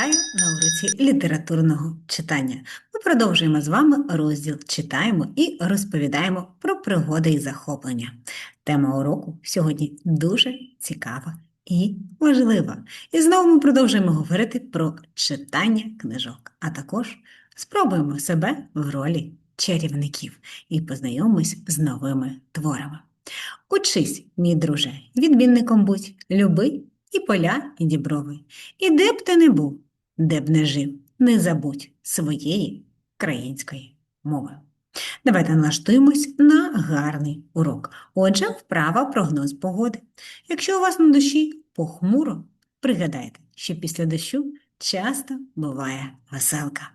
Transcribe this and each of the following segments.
Вітаю на уроці літературного читання. Ми продовжуємо з вами розділ читаємо і розповідаємо про пригоди і захоплення. Тема уроку сьогодні дуже цікава і важлива. І знову ми продовжуємо говорити про читання книжок, а також спробуємо себе в ролі чарівників і познайомимось з новими творами. Учись, мій друже, відмінником будь, люби і поля, і діброви. І де б ти не був, де б не жив, не забудь своєї української мови. Давайте налаштуємось на гарний урок. Отже, вправа прогноз погоди. Якщо у вас на душі похмуро, пригадайте, що після дощу часто буває веселка.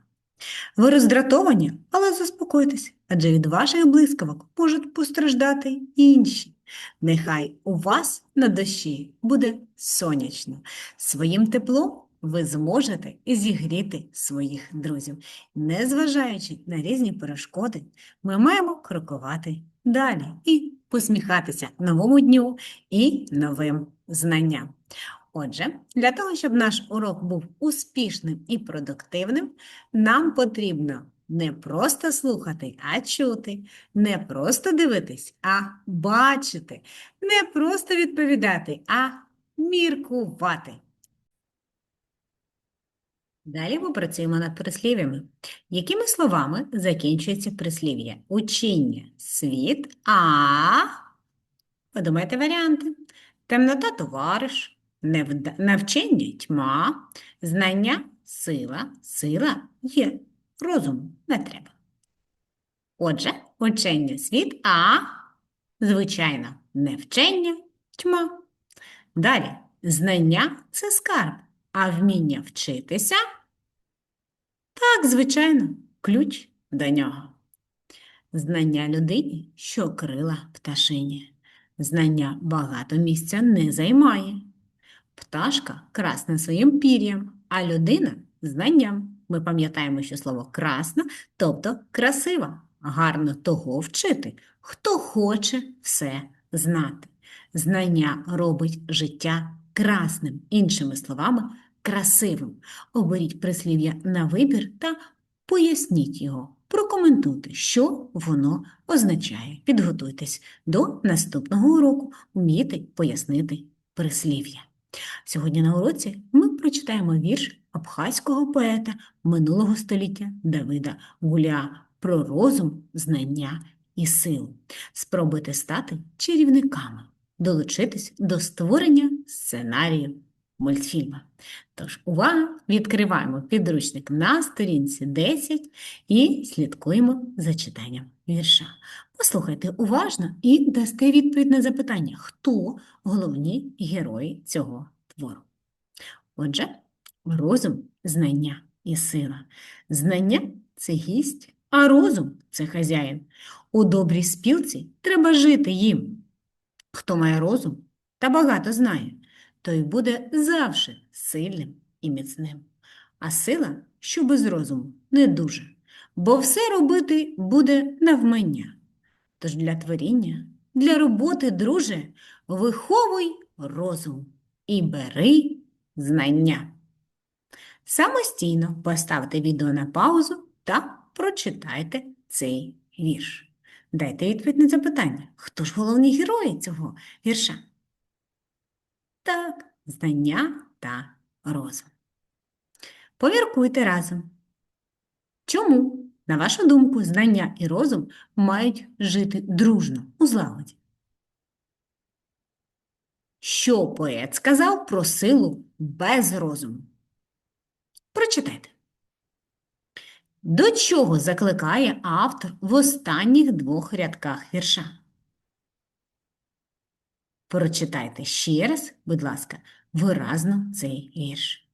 Ви роздратовані, але заспокойтесь, адже від ваших блискавок можуть постраждати інші. Нехай у вас на душі буде сонячно. Своїм теплом ви зможете зігріти своїх друзів. Незважаючи на різні перешкоди, ми маємо крокувати далі і посміхатися новому дню і новим знанням. Отже, для того, щоб наш урок був успішним і продуктивним, нам потрібно не просто слухати, а чути, не просто дивитись, а бачити, не просто відповідати, а міркувати. Далі ми працюємо над прислів'ями. Якими словами закінчується прислів'я? Учіння. Світ, а. Подумайте варіанти. Темнота товариш, невда- навчання тьма, знання сила, сила є, розуму не треба. Отже, учення світ, а. Звичайно, не вчення тьма. Далі, знання це скарб, а вміння вчитися так, звичайно, ключ до нього. Знання людині, що крила пташині. Знання багато місця не займає. Пташка красна своїм пір'ям, а людина знанням. Ми пам'ятаємо, що слово красна, тобто красива. Гарно того вчити, хто хоче все знати. Знання робить життя красним, іншими словами, красивим. Оберіть прислів'я на вибір та поясніть його. Прокоментуйте, що воно означає. Підготуйтесь до наступного уроку, вмійте пояснити прислів'я. Сьогодні на уроці ми прочитаємо вірш абхазького поета минулого століття Давида Гуля про розум, знання і силу. Спробуйте стати чарівниками, долучитись до створення сценарію мультфільма. Тож, увага! Відкриваємо підручник на сторінці 10 і слідкуємо за читанням вірша. Послухайте уважно і дасте відповідь на запитання, хто головні герої цього твору. Отже, розум, знання і сила. Знання це гість, а розум це хазяїн. У добрій спілці треба жити їм. Хто має розум та багато знає, той буде завжди сильним і міцним. А сила, що без розуму, не дуже, бо все робити буде навмання. Тож для творіння, для роботи, друже, виховуй розум і бери знання. Самостійно поставте відео на паузу та прочитайте цей вірш. Дайте відповідь на запитання, хто ж головні герої цього вірша? Так, знання та розум. Повіркуйте разом. Чому, на вашу думку, знання і розум мають жити дружно у злагоді? Що поет сказав про силу без розуму? Прочитайте. До чого закликає автор в останніх двох рядках вірша? Прочитайте ще раз, будь ласка, виразно цей вірш.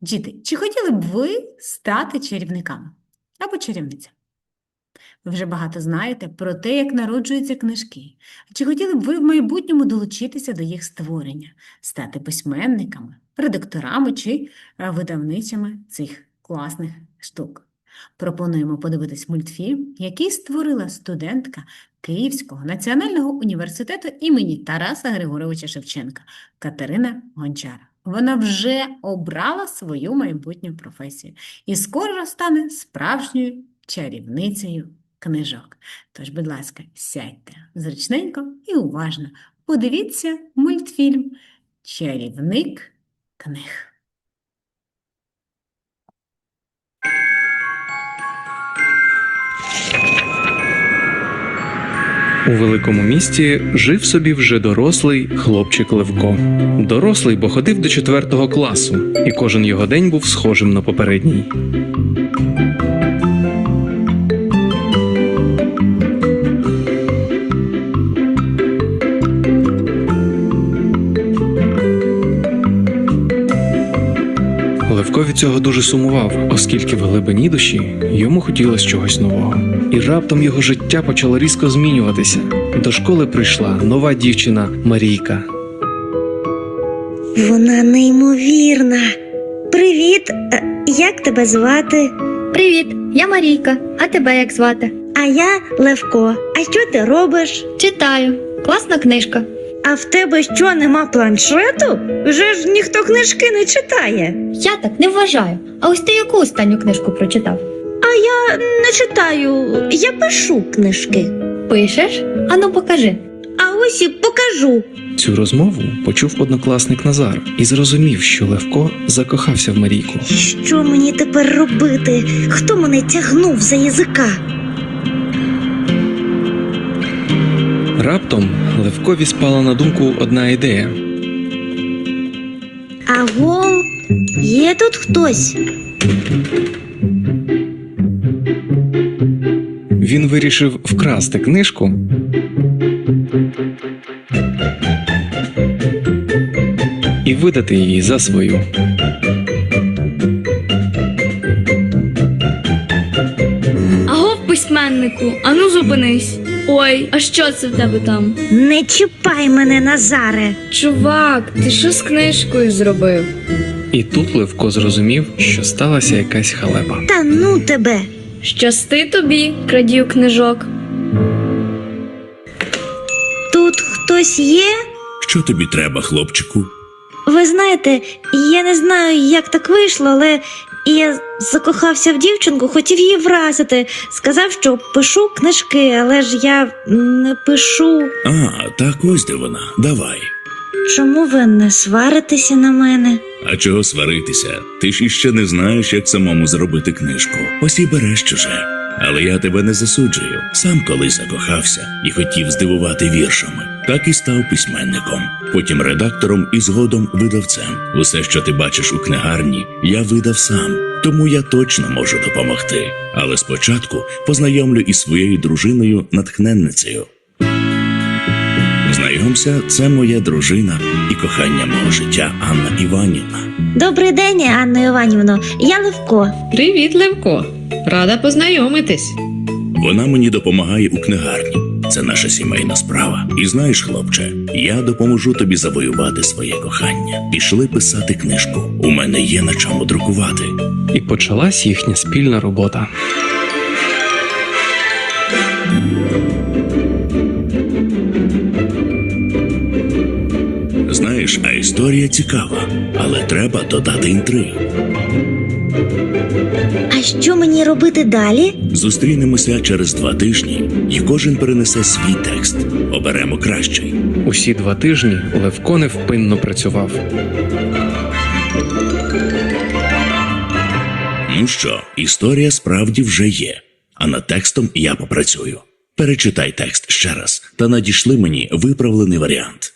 Діти, чи хотіли б ви стати чарівниками або чарівницями? Ви вже багато знаєте про те, як народжуються книжки. Чи хотіли б ви в майбутньому долучитися до їх створення, стати письменниками, редакторами чи видавницями цих класних штук? Пропонуємо подивитись мультфільм, який створила студентка Київського національного університету імені Тараса Григоровича Шевченка Катерина Гончара. Вона вже обрала свою майбутню професію і скоро стане справжньою чарівницею книжок. Тож, будь ласка, сядьте зручненько і уважно подивіться мультфільм Чарівник книг. У великому місті жив собі вже дорослий хлопчик Левко. Дорослий, бо ходив до четвертого класу, і кожен його день був схожим на попередній. Левко від цього дуже сумував, оскільки в глибині душі йому хотілося чогось нового. І раптом його життя почало різко змінюватися. До школи прийшла нова дівчина Марійка. Вона неймовірна. Привіт, е, як тебе звати? Привіт, я Марійка. А тебе як звати? А я Левко. А що ти робиш? Читаю. Класна книжка. А в тебе що нема планшету? Вже ж ніхто книжки не читає. Я так не вважаю. А ось ти яку останню книжку прочитав? Я не читаю, я пишу книжки. Пишеш? Ану покажи. А ось і покажу. Цю розмову почув однокласник Назар і зрозумів, що Левко закохався в Марійку. І що мені тепер робити? Хто мене тягнув за язика? Раптом Левкові спала на думку одна ідея. Аго, є тут хтось? Він вирішив вкрасти книжку. І видати її за свою. Агов, письменнику, ану зупинись. Ой, а що це в тебе там? Не чіпай мене, Назаре. Чувак, ти що з книжкою зробив? І тут Левко зрозумів, що сталася якась халепа. Та ну тебе. Щасти тобі, крадію книжок. Тут хтось є? Що тобі треба, хлопчику? Ви знаєте, я не знаю, як так вийшло, але я закохався в дівчинку, хотів її вразити. Сказав, що пишу книжки, але ж я не пишу. А, так ось де вона. Давай. Чому ви не сваритеся на мене? А чого сваритися? Ти ж іще не знаєш, як самому зробити книжку. Ось і береш чуже. Але я тебе не засуджую. Сам колись закохався і хотів здивувати віршами. Так і став письменником, потім редактором і згодом видавцем. Усе, що ти бачиш у книгарні, я видав сам, тому я точно можу допомогти. Але спочатку познайомлю із своєю дружиною натхненницею. Знайомся, це моя дружина і кохання мого життя Анна Іванівна. Добрий день, Анна Іванівно. Я Левко. Привіт, Левко. Рада познайомитись. Вона мені допомагає у книгарні. Це наша сімейна справа. І знаєш, хлопче, я допоможу тобі завоювати своє кохання. Пішли писати книжку. У мене є на чому друкувати. І почалась їхня спільна робота. Знаєш, а історія цікава, але треба додати інтриги. А що мені робити далі? Зустрінемося через два тижні, і кожен перенесе свій текст. Оберемо кращий. Усі два тижні Левко невпинно працював. Ну що, історія справді вже є, а над текстом я попрацюю. Перечитай текст ще раз та надішли мені виправлений варіант.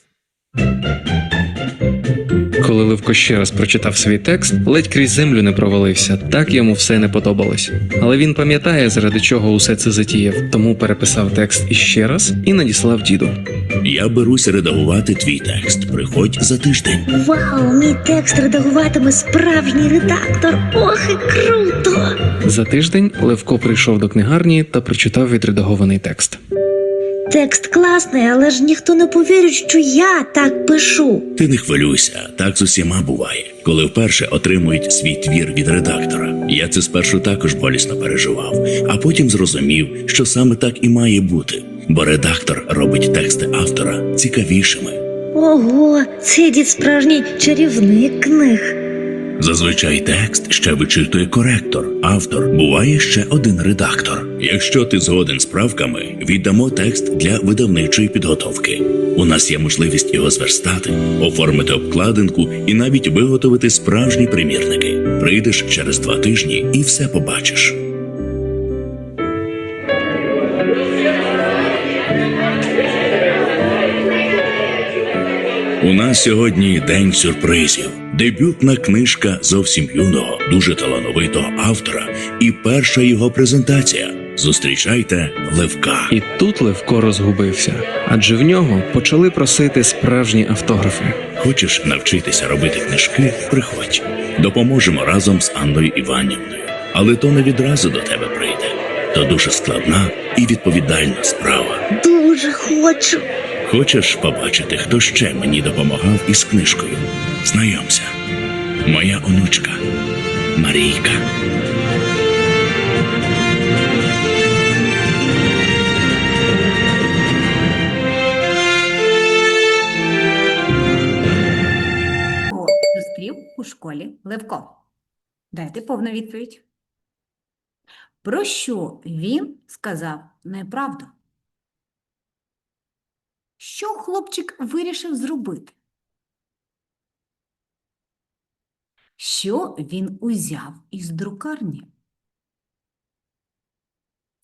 Коли Левко ще раз прочитав свій текст, ледь крізь землю не провалився, так йому все не подобалось. Але він пам'ятає, заради чого усе це затіяв, тому переписав текст іще раз і надіслав діду. Я берусь редагувати твій текст. Приходь за тиждень. Вау, мій текст редагуватиме справжній редактор. Ох, і круто! За тиждень Левко прийшов до книгарні та прочитав відредагований текст. Текст класний, але ж ніхто не повірить, що я так пишу. Ти не хвилюйся, так з усіма буває. Коли вперше отримують свій твір від редактора. Я це спершу також болісно переживав, а потім зрозумів, що саме так і має бути, бо редактор робить тексти автора цікавішими. Ого, цей дід справжній чарівник книг. Зазвичай текст ще вичитує коректор, автор, буває ще один редактор. Якщо ти згоден з правками, віддамо текст для видавничої підготовки. У нас є можливість його зверстати, оформити обкладинку і навіть виготовити справжні примірники. Прийдеш через два тижні і все побачиш. У нас сьогодні день сюрпризів. Дебютна книжка зовсім юного, дуже талановитого автора і перша його презентація. Зустрічайте Левка. І тут Левко розгубився, адже в нього почали просити справжні автографи. Хочеш навчитися робити книжки? Приходь. Допоможемо разом з Анною Іванівною. Але то не відразу до тебе прийде. То дуже складна і відповідальна справа. Дуже хочу. Хочеш побачити, хто ще мені допомагав із книжкою? Знайомся. Моя онучка Марійка. Зустрів у школі Левко? Дайте повну відповідь. Про що він сказав неправду? Що хлопчик вирішив зробити? Що він узяв із друкарні?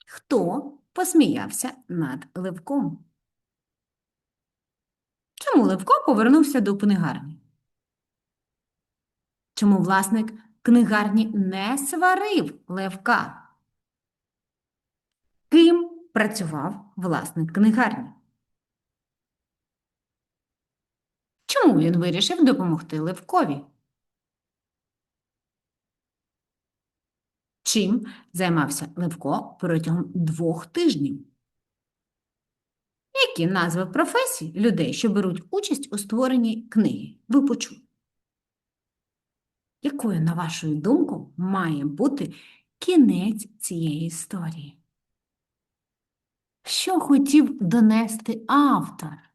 Хто посміявся над Левком? Чому Левко повернувся до книгарні? Чому власник книгарні не сварив Левка? Ким працював власник книгарні? Чому він вирішив допомогти Левкові? Чим займався Левко протягом двох тижнів? Які назви професій людей, що беруть участь у створенні книги, ви почули? Якою, на вашу думку, має бути кінець цієї історії? Що хотів донести автор?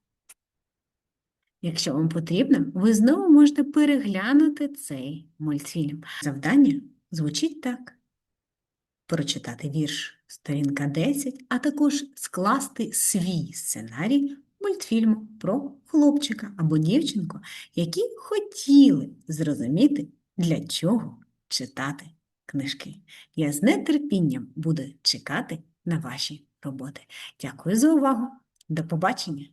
Якщо вам потрібно, ви знову можете переглянути цей мультфільм. Завдання звучить так: прочитати вірш сторінка 10, а також скласти свій сценарій мультфільму про хлопчика або дівчинку, які хотіли зрозуміти, для чого читати книжки. Я з нетерпінням буду чекати на ваші роботи. Дякую за увагу. До побачення!